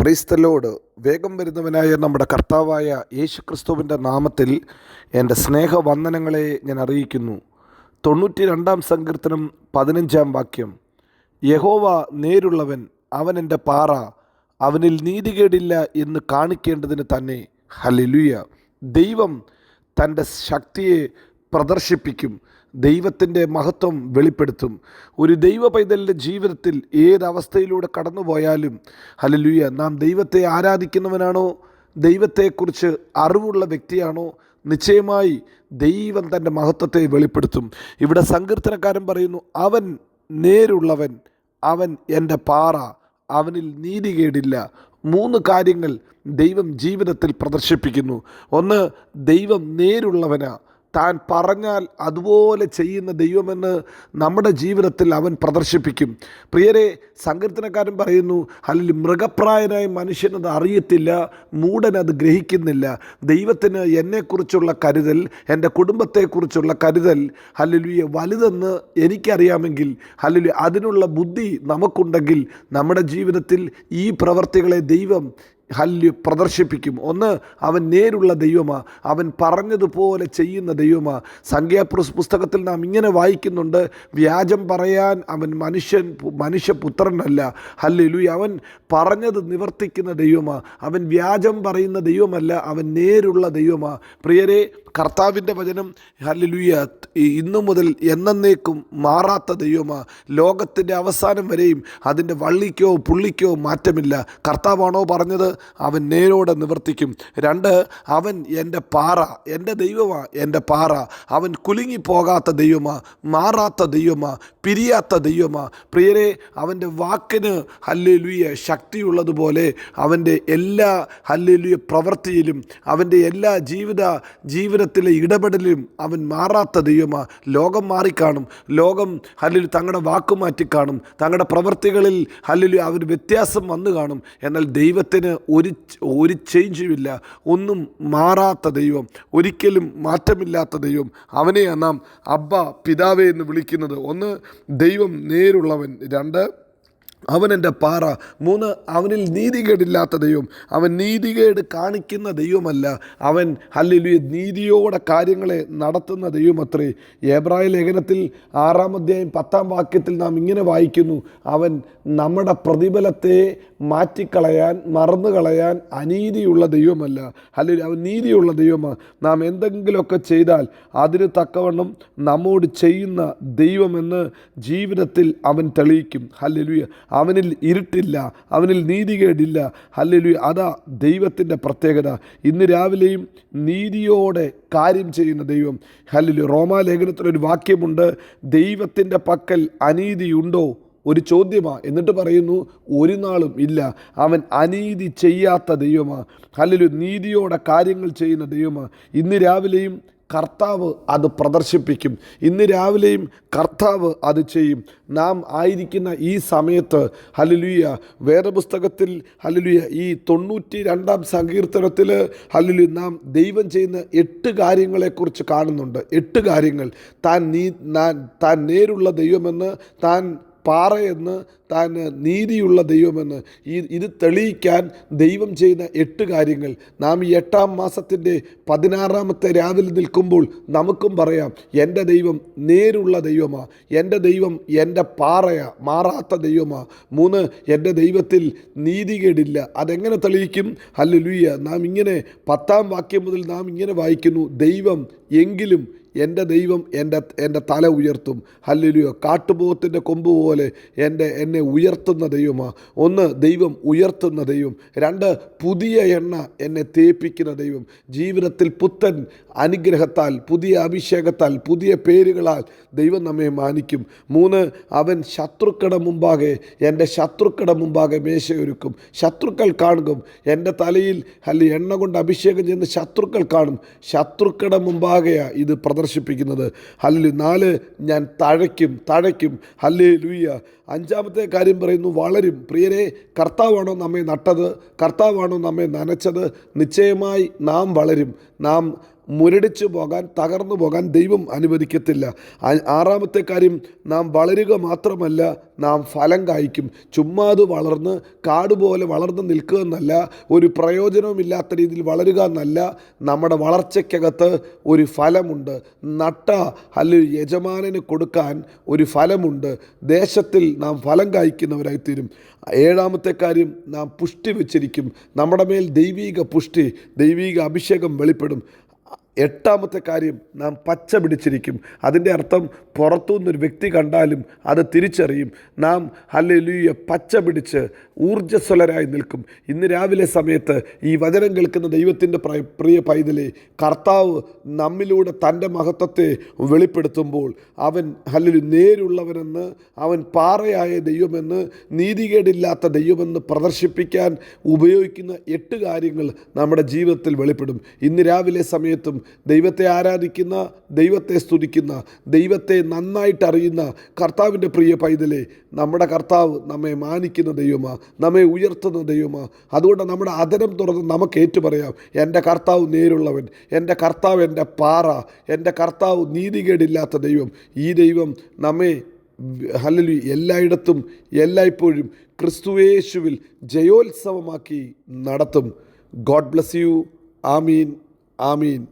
ക്രൈസ്തലോട് വേഗം വരുന്നവനായ നമ്മുടെ കർത്താവായ യേശു ക്രിസ്തുവിന്റെ നാമത്തിൽ എന്റെ സ്നേഹവന്ദനങ്ങളെ ഞാൻ അറിയിക്കുന്നു. തൊണ്ണൂറ്റി രണ്ടാം സങ്കീർത്തനം പതിനഞ്ചാം വാക്യം. യഹോവ നേരുള്ളവൻ അവൻ എന്റെ പാറ അവനിൽ നീതികേടില്ല എന്ന് കാണിക്കേണ്ടതിന് തന്നെ. ഹലിലുയ ദൈവം തന്റെ ശക്തിയെ പ്രദർശിപ്പിക്കും. ദൈവത്തിന്റെ മഹത്വം വെളിപ്പെടുത്തും. ഒരു ദൈവ പൈതലിന്റെ ജീവിതത്തിൽ ഏതവസ്ഥയിലൂടെ കടന്നുപോയാലും ഹലലുയ നാം ദൈവത്തെ ആരാധിക്കുന്നവനാണോ ദൈവത്തെക്കുറിച്ച് അറിവുള്ള വ്യക്തിയാണോ നിശ്ചയമായി ദൈവം തന്റെ മഹത്വത്തെ വെളിപ്പെടുത്തും. ഇവിടെ സങ്കീർത്തനക്കാരൻ പറയുന്നു അവൻ നേരുള്ളവൻ അവൻ എന്റെ പാറ അവനിൽ നീതികേടില്ല മൂന്ന് കാര്യങ്ങൾ ദൈവം ജീവിതത്തിൽ പ്രദർശിപ്പിക്കുന്നു. ഒന്ന് ദൈവം നേരുള്ളവനാ താൻ പറഞ്ഞാൽ അതുപോലെ ചെയ്യുന്ന ദൈവമെന്ന് നമ്മുടെ ജീവിതത്തിൽ അവൻ പ്രദർശിപ്പിക്കും. പ്രിയരെ സങ്കീർത്തനക്കാരൻ പറയുന്നു അല്ലെങ്കിൽ മൃഗപ്രായനായ മനുഷ്യനത് അറിയത്തില്ല മൂടനത് ഗ്രഹിക്കുന്നില്ല. ദൈവത്തിന് എന്നെക്കുറിച്ചുള്ള കരുതൽ എന്റെ കുടുംബത്തെക്കുറിച്ചുള്ള കരുതൽ ഹല്ലുലിയ വലുതെന്ന് എനിക്കറിയാമെങ്കിൽ ഹല്ലുലി അതിനുള്ള ബുദ്ധി നമുക്കുണ്ടെങ്കിൽ നമ്മുടെ ജീവിതത്തിൽ ഈ പ്രവർത്തികളെ ദൈവം ഹല്ല് പ്രദർശിപ്പിക്കും. ഒന്ന് അവൻ നേരുള്ള ദൈവമാ. അവൻ പറഞ്ഞതുപോലെ ചെയ്യുന്ന ദൈവമാ. സംഖ്യാപ്രസ് പുസ്തകത്തിൽ നാം ഇങ്ങനെ വായിക്കുന്നുണ്ട് വ്യാജം പറയാൻ അവൻ മനുഷ്യൻ മനുഷ്യപുത്രനല്ല. ഹല്ലുലു അവൻ പറഞ്ഞത് നിവർത്തിക്കുന്ന ദൈവമാ. അവൻ വ്യാജം പറയുന്ന ദൈവമല്ല അവൻ നേരുള്ള ദൈവമാ. പ്രിയരെ കർത്താവിന്റെ വചനം ഹല്ലുലുയ ഇന്നു മുതൽ എന്നേക്കും മാറാത്ത ദൈവമാ. ലോകത്തിന്റെ അവസാനം വരെയും അതിന്റെ വള്ളിക്കോ പുള്ളിക്കോ മാറ്റമില്ല. കർത്താവാണോ പറഞ്ഞത്? അവൻ നേരോടെ നിവർത്തിക്കും. രണ്ട് അവൻ എന്റെ പാറ എന്റെ ദൈവമാ എന്റെ പാറ. അവൻ കുലുങ്ങിപ്പോകാത്ത ദൈവമാ മാറാത്ത ദൈവമാ പിരിയാത്ത ദൈവമാ. പ്രിയരെ അവന്റെ വാക്കിന് ഹല്ലുലുയ ശക്തിയുള്ളതുപോലെ അവന്റെ എല്ലാ ഹല്ലുലുയ പ്രവൃത്തിയിലും അവന്റെ എല്ലാ ജീവിത ജീവിതത്തിലെ ഇടപെടലിലും അവൻ മാറാത്ത ദൈവമാ. ലോകം മാറിക്കാണും. ലോകം ഹല്ലിൽ തങ്ങളുടെ വാക്ക് മാറ്റിക്കാണും. തങ്ങളുടെ പ്രവൃത്തികളിൽ ഹല്ലിൽ അവർ വ്യത്യാസം വന്നു കാണും എന്നാൽ ദൈവത്തിന് ഒരു ഒരു ചേഞ്ചുമില്ല ഒന്നും മാറാത്ത ദൈവം ഒരിക്കലും മാറ്റമില്ലാത്ത ദൈവം. അവനെയാണ് നാം അബ്ബ പിതാവേ എന്ന് വിളിക്കുന്നത്. ഒന്ന് ദൈവം നേരുള്ളവൻ. രണ്ട് അവൻ എന്റെ പാറ. മൂന്ന് അവനിൽ നീതികേടില്ലാത്ത ദൈവം അവൻ നീതികേട് കാണിക്കുന്ന ദൈവമല്ല. അവൻ ഹല്ലുലു നീതിയോടെ കാര്യങ്ങളെ നടത്തുന്ന ദൈവമത്രേ. ഏബ്രായ ലേഖനത്തിൽ ആറാം അധ്യായം പത്താം വാക്യത്തിൽ നാം ഇങ്ങനെ വായിക്കുന്നു. അവൻ നമ്മുടെ പ്രതിഫലത്തെ മാറ്റിക്കളയാൻ മറന്നു കളയാൻ അനീതിയുള്ള ദൈവമല്ല. അല്ലെങ്കിൽ അവൻ നീതിയുള്ള ദൈവമാണ് നാം എന്തെങ്കിലുമൊക്കെ ചെയ്താൽ അതിന് തക്കവണ്ണം നമ്മോട് ചെയ്യുന്ന ദൈവമെന്ന് ജീവിതത്തിൽ അവൻ തെളിയിക്കും. ഹല്ലുയ അവനിൽ ഇരുട്ടില്ല അവനിൽ നീതികേടില്ല അല്ലെങ്കിൽ അതാ ദൈവത്തിന്റെ പ്രത്യേകത. ഇന്ന് രാവിലെയും നീതിയോടെ കാര്യം ചെയ്യുന്ന ദൈവം. അല്ലെങ്കിൽ റോമാലേഖനത്തിലൊരു വാക്യമുണ്ട് ദൈവത്തിന്റെ പക്കൽ അനീതിയുണ്ടോ? ഒരു ചോദ്യമാ. എന്നിട്ട് പറയുന്നു ഒരു നാളും ഇല്ല. അവൻ അനീതി ചെയ്യാത്ത ദൈവമാ. അല്ലെങ്കിൽ നീതിയോടെ കാര്യങ്ങൾ ചെയ്യുന്ന ദൈവമാ. ഇന്ന് രാവിലെയും കർത്താവ് അത് പ്രദർശിപ്പിക്കും. ഇന്ന് രാവിലെയും കർത്താവ് അത് ചെയ്യും. നാം ആയിരിക്കുന്ന ഈ സമയത്ത് ഹലലുയ വേദപുസ്തകത്തിൽ ഹലലുയ ഈ തൊണ്ണൂറ്റി രണ്ടാം സങ്കീർത്തനത്തിൽ ഹലലു നാം ദൈവം ചെയ്യുന്ന എട്ട് കാര്യങ്ങളെക്കുറിച്ച് കാണുന്നുണ്ട്. എട്ട് കാര്യങ്ങൾ. താൻ നീ താൻ നേരുള്ള ദൈവമെന്ന് താൻ പാറയെന്ന് താൻ നീതിയുള്ള ദൈവമെന്ന് ഈ ഇത് തെളിയിക്കാൻ ദൈവം ചെയ്യുന്ന എട്ട് കാര്യങ്ങൾ. നാം ഈ എട്ടാം മാസത്തിന്റെ പതിനാറാമത്തെ രാവിലെ നിൽക്കുമ്പോൾ നമുക്കും പറയാം എന്റെ ദൈവം നേരുള്ള ദൈവമാ എന്റെ ദൈവം എന്റെ പാറയാ മാറാത്ത ദൈവമാ. മൂന്ന് എന്റെ ദൈവത്തിൽ നീതികേടില്ല. അതെങ്ങനെ തെളിയിക്കും? അല്ല ഹല്ലുലൂയ. നാം ഇങ്ങനെ പത്താം വാക്യം മുതൽ നാം ഇങ്ങനെ വായിക്കുന്നു ദൈവം എങ്കിലും എന്റെ ദൈവം എന്റെ എന്റെ തല ഉയർത്തും. ഹല്ലുലിയോ. കാട്ടുപോകത്തിന്റെ കൊമ്പ് പോലെ എന്റെ എന്നെ ഉയർത്തുന്ന ദൈവമാണ് ഒന്ന് ദൈവം ഉയർത്തുന്ന ദൈവം. രണ്ട് പുതിയ എണ്ണ എന്നെ തേപ്പിക്കുന്ന ദൈവം. ജീവിതത്തിൽ പുത്തൻ അനുഗ്രഹത്താൽ പുതിയ അഭിഷേകത്താൽ പുതിയ പേരുകളാൽ ദൈവം നമ്മെ മാനിക്കും. മൂന്ന് അവൻ ശത്രുക്കളുടെ മുമ്പാകെ എന്റെ ശത്രുക്കളുടെ മുമ്പാകെ മേശയൊരുക്കും ശത്രുക്കൾ കാണും. എന്റെ തലയിൽ അല്ലെ എണ്ണ കൊണ്ട് അഭിഷേകം ചെയ്യുന്ന ശത്രുക്കൾ കാണും. ശത്രുക്കളുടെ മുമ്പാകെയാണ് ഇത് പ്രദർശിപ്പിക്കുന്നത് ഹല്ല് നാല് ഞാൻ തഴയ്ക്കും തഴയ്ക്കും ഹല്ലേ ലൂയ്യ അഞ്ചാമത്തെ കാര്യം പറയുന്നു വളരും. പ്രിയരെ കർത്താവാണോ നമ്മെ നട്ടത്? കർത്താവാണോ നമ്മെ നനച്ചത്? നിശ്ചയമായി നാം വളരും. നാം മുരടിച്ചു പോകാൻ തകർന്നു പോകാൻ ദൈവം അനുവദിക്കത്തില്ല. ആറാമത്തെ കാര്യം നാം വളരുക മാത്രമല്ല നാം ഫലം കായ്ക്കും. ചുമ്മാത് വളർന്ന് കാട് പോലെ വളർന്ന് നിൽക്കുക എന്നല്ല ഒരു പ്രയോജനവുമില്ലാത്ത രീതിയിൽ വളരുക എന്നല്ല നമ്മുടെ വളർച്ചയ്ക്കകത്ത് ഒരു ഫലമുണ്ട്. നട്ട അല്ലെങ്കിൽ യജമാനന് കൊടുക്കാൻ ഒരു ഫലമുണ്ട്. ദേശത്തിൽ നാം ഫലം കായ്ക്കുന്നവരായിത്തീരും. ഏഴാമത്തെ കാര്യം നാം പുഷ്ടി വെച്ചിരിക്കും. നമ്മുടെ മേൽ ദൈവീക പുഷ്ടി ദൈവീക അഭിഷേകം വെളിപ്പെടും. എട്ടാമത്തെ കാര്യം നാം പച്ച പിടിച്ചിരിക്കും. അതിന്റെ അർത്ഥം പുറത്തുനിന്നൊരു വ്യക്തി കണ്ടാലും അത് തിരിച്ചറിയും. നാം ഹല്ലേലൂയ പച്ച പിടിച്ച് ഊർജസ്വലരായി നിൽക്കും. ഇന്ന് രാവിലെ സമയത്ത് ഈ വചനം കേൾക്കുന്ന ദൈവത്തിന്റെ പ്ര- പ്രിയ പൈതലെ കർത്താവ് നമ്മിലൂടെ തന്റെ മഹത്വത്തെ വെളിപ്പെടുത്തുമ്പോൾ അവൻ അല്ലൊരു നേരുള്ളവനെന്ന് അവൻ പാറയായ ദൈവമെന്ന് നീതികേടില്ലാത്ത ദൈവമെന്ന് പ്രദർശിപ്പിക്കാൻ ഉപയോഗിക്കുന്ന എട്ട് കാര്യങ്ങൾ നമ്മുടെ ജീവിതത്തിൽ വെളിപ്പെടും. ഇന്ന് രാവിലെ സമയത്തും ദൈവത്തെ ആരാധിക്കുന്ന ദൈവത്തെ സ്തുതിക്കുന്ന ദൈവത്തെ നന്നായിട്ട് അറിയുന്ന കർത്താവിന്റെ പ്രിയ പൈതലെ നമ്മുടെ കർത്താവ് നമ്മെ മാനിക്കുന്ന ദൈവമാ. നമ്മെ ഉയർത്തുന്ന ദൈവമാ. അതുകൊണ്ട് നമ്മുടെ അതരം തുറന്ന് നമുക്ക് ഏറ്റുപറയാം. എന്റെ കർത്താവ് നേരുള്ളവൻ എന്റെ കർത്താവ് എന്റെ പാറ എന്റെ കർത്താവ് നീതികേടില്ലാത്ത ദൈവം. ഈ ദൈവം നമ്മെ അല്ലെങ്കിൽ എല്ലായിടത്തും എല്ലായ്പ്പോഴും ക്രിസ്തുവേശുവിൽ ജയോത്സവമാക്കി നടത്തും. God bless you. Amin. Amin.